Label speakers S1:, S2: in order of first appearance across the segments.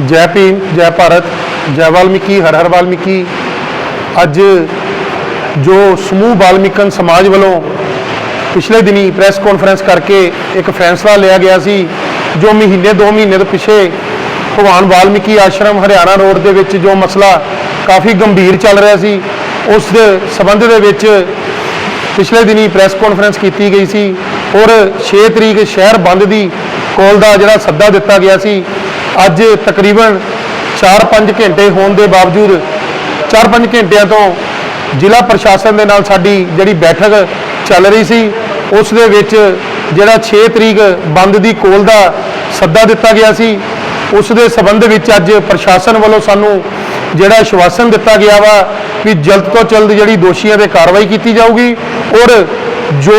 S1: ਜੈ ਭੀਮ, ਜੈ ਭਾਰਤ, ਜੈ ਵਾਲਮੀਕੀ, ਹਰ ਹਰ ਵਾਲਮੀਕੀ। ਅੱਜ ਜੋ ਸਮੂਹ ਵਾਲਮੀਕਨ ਸਮਾਜ ਵੱਲੋਂ ਪਿਛਲੇ ਦਿਨੀ ਪ੍ਰੈਸ ਕਾਨਫਰੰਸ ਕਰਕੇ ਇੱਕ ਫੈਸਲਾ ਲਿਆ ਗਿਆ ਸੀ, ਜੋ ਮਹੀਨੇ 2 ਮਹੀਨੇ ਤੋਂ ਪਿਛੇ ਭਗਵਾਨ ਵਾਲਮੀਕੀ ਆਸ਼ਰਮ ਹਰਿਆਣਾ ਰੋਡ ਦੇ ਵਿੱਚ ਜੋ ਮਸਲਾ ਕਾਫੀ ਗੰਭੀਰ ਚੱਲ ਰਿਹਾ ਸੀ, ਉਸ ਦੇ ਸਬੰਧ ਦੇ ਵਿੱਚ ਪਿਛਲੇ ਦਿਨੀ ਪ੍ਰੈਸ ਕਾਨਫਰੰਸ ਕੀਤੀ ਗਈ ਸੀ। ਔਰ 6 ਤਰੀਕ ਸ਼ਹਿਰ ਬੰਦ ਦੀ ਕੋਲ ਦਾ ਜਿਹੜਾ ਸੱਦਾ ਦਿੱਤਾ ਗਿਆ ਸੀ ਅੱਜ ਤਕਰੀਬਨ 4-5 ਘੰਟੇ ਹੋਣ ਦੇ ਬਾਵਜੂਦ 4-5 ਘੰਟਿਆਂ ਤੋਂ ਜ਼ਿਲ੍ਹਾ ਪ੍ਰਸ਼ਾਸਨ ਦੇ ਨਾਲ ਸਾਡੀ ਜਿਹੜੀ ਬੈਠਕ ਚੱਲ ਰਹੀ ਸੀ, ਉਸ ਦੇ ਵਿੱਚ ਜਿਹੜਾ 6 ਤਰੀਕ ਬੰਦ ਦੀ ਕੋਲ ਦਾ ਸੱਦਾ ਦਿੱਤਾ ਗਿਆ ਸੀ, ਉਸ ਦੇ ਸਬੰਧ ਵਿੱਚ ਅੱਜ ਪ੍ਰਸ਼ਾਸਨ ਵੱਲੋਂ ਸਾਨੂੰ ਜਿਹੜਾ ਆਸ਼ਵਾਸਨ ਦਿੱਤਾ ਗਿਆ ਵਾ ਵੀ ਜਲਦ ਤੋਂ ਜਲਦ ਜਿਹੜੀ ਦੋਸ਼ੀਆਂ ਤੇ ਕਾਰਵਾਈ ਕੀਤੀ ਜਾਊਗੀ ਔਰ ਜੋ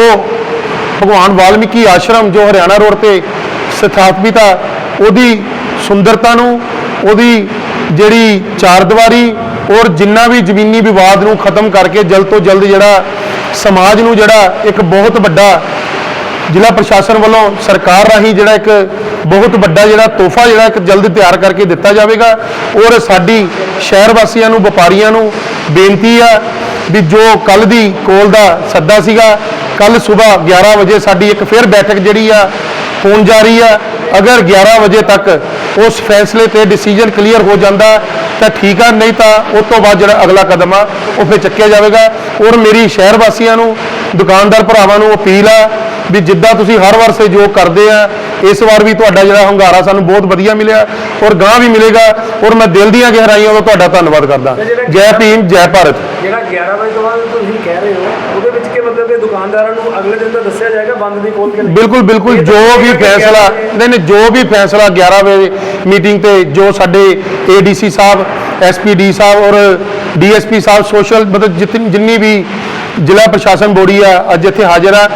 S1: ਭਗਵਾਨ ਵਾਲਮੀਕੀ ਆਸ਼ਰਮ ਜੋ ਹਰਿਆਣਾ ਰੋਡ ਤੇ ਸਥਾਪਿਤ ਆ, ਉਹਦੀ ਸੁੰਦਰਤਾ ਨੂੰ, ਉਹਦੀ ਜਿਹੜੀ ਚਾਰਦੀਵਾਰੀ ਔਰ ਜਿੰਨਾ ਵੀ ਜ਼ਮੀਨੀ ਵਿਵਾਦ ਨੂੰ ਖਤਮ ਕਰਕੇ ਜਲਦ ਤੋਂ ਜਲਦ ਜਿਹੜਾ ਸਮਾਜ ਨੂੰ ਜਿਹੜਾ ਇੱਕ ਬਹੁਤ ਵੱਡਾ ਜ਼ਿਲ੍ਹਾ ਪ੍ਰਸ਼ਾਸਨ ਵੱਲੋਂ ਸਰਕਾਰ ਰਾਹੀਂ ਜਿਹੜਾ ਇੱਕ ਬਹੁਤ ਵੱਡਾ ਜਿਹੜਾ ਤੋਹਫਾ ਜਿਹੜਾ ਇੱਕ ਜਲਦ ਤਿਆਰ ਕਰਕੇ ਦਿੱਤਾ ਜਾਵੇਗਾ ਔਰ ਸਾਡੀ ਸ਼ਹਿਰ ਵਾਸੀਆਂ ਨੂੰ, ਵਪਾਰੀਆਂ ਨੂੰ ਬੇਨਤੀ ਆ ਵੀ ਜੋ ਕੱਲ ਦੀ ਕੋਲ ਦਾ ਸੱਦਾ ਸੀਗਾ ਕੱਲ ਸਵੇਰ 11 ਵਜੇ ਸਾਡੀ ਇੱਕ ਫਿਰ ਬੈਠਕ ਜਿਹੜੀ ਆ ਹੋਣ ਜਾ ਰਹੀ ਆ ਅਗਰ 11 ਵਜੇ ਤੱਕ ਉਸ ਫੈਸਲੇ ਤੇ ਡਿਸੀਜਨ ਕਲੀਅਰ ਹੋ ਜਾਂਦਾ ਤਾਂ ਠੀਕ ਆ ਨਹੀਂ ਤਾਂ ਉਸ ਤੋਂ ਬਾਅਦ ਜਿਹੜਾ ਅਗਲਾ ਕਦਮ ਆ ਉਹ ਫਿਰ ਚੱਕਿਆ ਜਾਵੇਗਾ। ਔਰ ਮੇਰੀ ਸ਼ਹਿਰ ਵਾਸੀਆਂ ਨੂੰ ਦੁਕਾਨਦਾਰ ਭਰਾਵਾਂ ਨੂੰ ਅਪੀਲ ਆ ਵੀ ਜਿੱਦਾਂ ਤੁਸੀਂ ਹਰ ਵਾਰ ਸਹਿਯੋਗ ਕਰਦੇ ਆ ਇਸ ਵਾਰ ਵੀ ਤੁਹਾਡਾ ਜਿਹੜਾ ਹੰਗਾਰਾ ਸਾਨੂੰ ਬਹੁਤ ਵਧੀਆ ਮਿਲਿਆ ਔਰ ਗਾਂ ਵੀ ਮਿਲੇਗਾ ਔਰ ਮੈਂ ਦਿਲ ਦੀਆਂ ਗਹਿਰਾਈਆਂ ਤੋਂ ਤੁਹਾਡਾ ਧੰਨਵਾਦ ਕਰਦਾ। ਜੈ ਭੀਮ ਜੈ ਭਾਰਤ।
S2: ਜਿਹੜਾ 11 ਵਜੇ ਤੋਂ ਬਾਅਦ ਤੁਸੀਂ ਕਹਿ ਰਹੇ ਹੋ ਉਹਦੇ ਵਿੱਚ ਕੀ ਮਤਲਬ ਕਿ ਦੁਕਾਨਦਾਰਾਂ ਨੂੰ ਅਗਲੇ ਦਿਨ ਤਾਂ ਦੱਸਿਆ ਜਾਏਗਾ ਬੰਦ ਦੀ ਖੋਲ ਕੇ ਨਹੀਂ।
S1: ਬਿਲਕੁਲ ਬਿਲਕੁਲ ਜੋ ਵੀ ਫੈਸਲਾ ਨਹੀਂ ਨਹੀਂ ਜੋ ਵੀ ਫੈਸਲਾ 11 ਵਜੇ ਮੀਟਿੰਗ ਤੇ ਜੋ ਸਾਡੇ ਏਡੀਸੀ ਸਾਹਿਬ ਐਸਪੀਡੀ ਸਾਹਿਬ ਔਰ ਡੀਐਸਪੀ ਸਾਹਿਬ ਸੋਸ਼ਲ ਮਤਲਬ ਜਿਤਨੀ ਜਿੰਨੀ ਵੀ ਜ਼ਿਲ੍ਹਾ ਪ੍ਰਸ਼ਾਸਨ ਬੋਡੀ ਆ ਅੱਜ ਇੱਥੇ ਹਾਜ਼ਰ ਆ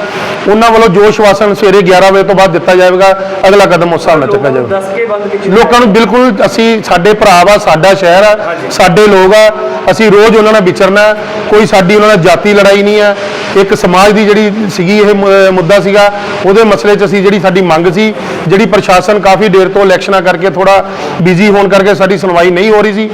S1: ਉਹਨਾਂ ਵੱਲੋਂ ਜੋ ਸ਼ਵਾਸਨ ਸਵੇਰੇ 11 ਵਜੇ ਤੋਂ ਬਾਅਦ ਦਿੱਤਾ ਜਾਵੇਗਾ ਅਗਲਾ ਕਦਮ ਉਸ ਹਿਸਾਬ ਨਾਲ ਚੱਕਿਆ ਜਾਵੇਗਾ।
S2: ਦੱਸ ਕੇ ਬੰਦ ਕੀਤੀ
S1: ਲੋਕਾਂ ਨੂੰ ਬਿਲਕੁਲ ਅਸੀਂ ਸਾਡੇ ਭਰਾ ਵਾ ਸਾਡਾ ਸ਼ਹਿਰ ਆ ਸਾਡੇ ਲੋਕ ਆ ਅਸੀਂ ਰੋਜ਼ ਉਹਨਾਂ ਨਾਲ ਵਿਚਰਨਾ ਕੋਈ ਸਾਡੀ ਉਹਨਾਂ ਨਾਲ ਜਾਤੀ ਲੜਾਈ ਨਹੀਂ ਆ ਇੱਕ ਸਮਾਜ ਦੀ ਜਿਹੜੀ ਸੀਗੀ ਇਹ ਮੁ- ਮੁੱਦਾ ਸੀਗਾ ਉਹਦੇ ਮਸਲੇ 'ਚ ਅਸੀਂ ਜਿਹੜੀ ਸਾਡੀ ਮੰਗ ਸੀ ਜਿਹੜੀ ਪ੍ਰਸ਼ਾਸਨ ਕਾਫੀ ਦੇਰ ਤੋਂ ਇਲੈਕਸ਼ਨਾਂ ਕਰਕੇ ਥੋੜਾ ਬਿਜ਼ੀ ਹੋਣ ਕਰਕੇ ਸਾਡੀ ਸੁਣਵਾਈ ਨਹੀਂ ਹੋ ਰਹੀ ਸੀ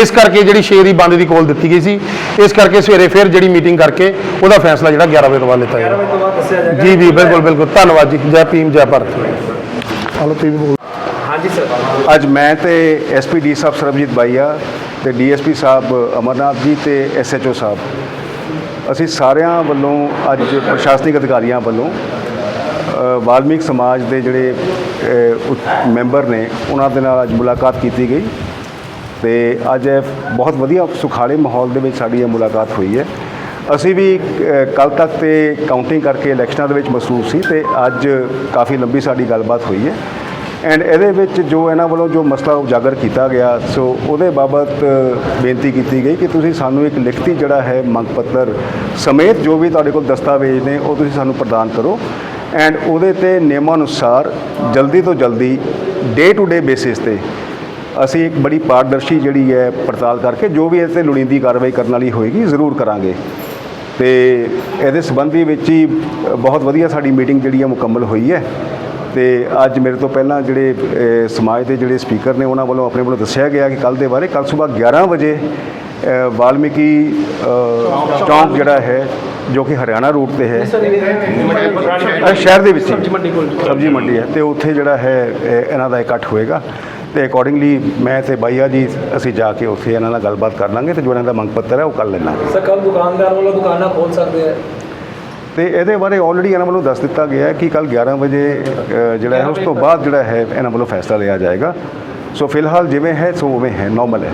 S1: ਇਸ ਕਰਕੇ ਜਿਹੜੀ 6 ਦੀ ਬੰਦ ਦੀ ਕੋਲ ਦਿੱਤੀ ਗਈ ਸੀ ਇਸ ਕਰਕੇ ਸਵੇਰੇ ਫਿਰ ਜਿਹੜੀ ਮੀਟਿੰਗ ਕਰਕੇ ਉਹਦਾ ਫੈਸਲਾ ਜਿਹੜਾ 11 ਵਜੇ ਤੋਂ ਬਾਅਦ ਲਿੱਤਾ
S2: 11
S1: ਜਾਏਗਾ
S2: ਵਜੇ ਤੋਂ ਬਾਅਦ ਦੱਸਿਆ ਜਾਏਗਾ।
S1: ਜੀ ਜੀ ਬਿਲਕੁਲ ਬਿਲਕੁਲ। ਧੰਨਵਾਦ ਜੀ। ਜੈ ਭੀਮ ਜੈ ਭਾਰਤ। ਹਲੋ ਵੀ ਬੋਲੋ।
S2: ਹਾਂਜੀ ਸਰ
S3: ਅੱਜ ਮੈਂ ਤੇ ਐਸਪੀਡੀ ਸਾਹਿਬ ਸਰਬਜੀਤ ਬਾਈਆ ਤੇ ਡੀਐਸਪੀ ਸਾਹਿਬ ਅਮਰਨਾਥ ਜੀ ਤੇ ਐਸਐਚਓ ਸਾਹਿਬ। ਅਸੀਂ ਸਾਰਿਆਂ ਵੱਲੋਂ ਅੱਜ ਪ੍ਰਸ਼ਾਸਨਿਕ ਅਧਿਕਾਰੀਆਂ ਵੱਲੋਂ ਵਾਲਮੀਕ ਸਮਾਜ ਦੇ ਜਿਹੜੇ ਮੈਂਬਰ ਨੇ, ਉਹਨਾਂ ਦੇ ਨਾਲ ਅੱਜ ਮੁਲਾਕਾਤ ਕੀਤੀ ਗਈ ਤੇ ਅੱਜ ਬਹੁਤ ਵਧੀਆ ਸੁਖਾਲੇ ਮਾਹੌਲ ਦੇ ਵਿੱਚ ਸਾਡੀ ਇਹ ਮੁਲਾਕਾਤ ਹੋਈ ਹੈ। ਅਸੀਂ ਵੀ ਕੱਲ ਤੱਕ ਤੇ ਕਾਊਂਟਿੰਗ ਕਰਕੇ ਇਲੈਕਸ਼ਨਾਂ ਦੇ ਵਿੱਚ ਮਸਰੂਫ ਸੀ ਤੇ ਅੱਜ ਕਾਫੀ ਲੰਬੀ ਸਾਡੀ ਗੱਲਬਾਤ ਹੋਈ ਹੈ। ਐਂਡ ਇਹਦੇ ਵਿੱਚ ਜੋ ਇਹਨਾਂ ਵੱਲੋਂ ਜੋ ਮਸਲਾ ਉਜਾਗਰ ਕੀਤਾ ਗਿਆ, ਸੋ ਉਹਦੇ ਬਾਬਤ ਬੇਨਤੀ ਕੀਤੀ ਗਈ ਕਿ ਤੁਸੀਂ ਸਾਨੂੰ ਇੱਕ ਲਿਖਤੀ ਜਿਹੜਾ ਹੈ ਮੰਗ ਪੱਤਰ ਸਮੇਤ ਜੋ ਵੀ ਤੁਹਾਡੇ ਕੋਲ ਦਸਤਾਵੇਜ਼ ਨੇ, ਉਹ ਤੁਸੀਂ ਸਾਨੂੰ ਪ੍ਰਦਾਨ ਕਰੋ। ਐਂਡ ਉਹਦੇ ਤੇ ਨਿਯਮਾਂ ਅਨੁਸਾਰ ਜਲਦੀ ਤੋਂ ਜਲਦੀ ਡੇ ਟੂ ਡੇ ਬੇਸਿਸ ਤੇ ਅਸੀਂ ਇੱਕ ਬੜੀ ਪਾਰਦਰਸ਼ੀ ਜਿਹੜੀ ਹੈ ਪੜਤਾਲ ਕਰਕੇ ਜੋ ਵੀ ਇਸ ਤੇ ਲੋੜੀਂਦੀ ਕਾਰਵਾਈ ਕਰਨ ਵਾਲੀ ਹੋਏਗੀ, ਜ਼ਰੂਰ ਕਰਾਂਗੇ। ਤੇ ਇਹਦੇ ਸੰਬੰਧੀ ਵਿੱਚ ਹੀ ਬਹੁਤ ਵਧੀਆ ਸਾਡੀ ਮੀਟਿੰਗ ਜਿਹੜੀ ਹੈ ਮੁਕੰਮਲ ਹੋਈ ਹੈ। ਤੇ ਅੱਜ ਮੇਰੇ ਤੋਂ ਪਹਿਲਾਂ ਜਿਹੜੇ ਸਮਾਜ ਦੇ ਜਿਹੜੇ ਸਪੀਕਰ ਨੇ ਉਹਨਾਂ ਵੱਲੋਂ ਆਪਣੇ ਵੱਲੋਂ ਦੱਸਿਆ ਗਿਆ ਕਿ ਕੱਲ ਦੇ ਬਾਰੇ ਕੱਲ ਸਵੇਰ 11 ਵਜੇ ਵਾਲਮੀਕੀ ਅ, ਚੌਂਕ ਜਿਹੜਾ ਹੈ ਜੋ ਕਿ ਹਰਿਆਣਾ ਰੂਟ ਤੇ ਹੈ ਸ਼ਹਿਰ ਦੇ ਵਿੱਚ ਸਬਜ਼ੀ ਮੰਡੀ ਹੈ ਤੇ ਉੱਥੇ ਜਿਹੜਾ ਹੈ ਇਹਨਾਂ ਦਾ ਇਕੱਠ ਹੋਏਗਾ। ਤੇ ਅਕੋਰਡਿੰਗਲੀ ਮੈਂ ਤੇ ਬਾਈਆ ਜੀ ਅਸੀਂ ਜਾ ਕੇ ਉੱਥੇ ਇਹਨਾਂ ਨਾਲ ਗੱਲਬਾਤ ਕਰ ਲਾਂਗੇ ਤੇ ਜੋ ਇਹਨਾਂ ਦਾ ਮੰਗ ਪੱਤਰ ਹੈ ਉਹ ਕਰ ਲੈਣਾ
S2: ਸਰ ਕੱਲ ਦੁਕਾਨਦਾਰ ਵੱਲੋਂ ਦੁਕਾਨਾਂ ਖੋਲ ਸਕਦੇ ਆ।
S3: ਤੇ ਇਹਦੇ ਬਾਰੇ ਆਲਰੇਡੀ ਇਹਨਾਂ ਵੱਲੋਂ ਦੱਸ ਦਿੱਤਾ ਗਿਆ ਹੈ ਕਿ ਕੱਲ 11 ਵਜੇ ਜਿਹੜਾ ਹੈ, ਉਸ ਤੋਂ ਬਾਅਦ ਜਿਹੜਾ ਹੈ, ਇਹਨਾਂ ਵੱਲੋਂ ਫੈਸਲਾ ਲਿਆ ਜਾਏਗਾ। ਸੋ ਫਿਲਹਾਲ ਜਿਵੇਂ ਹੈ, ਸੋ ਉਵੇਂ ਹੈ ਨਾਰਮਲ ਹੈ।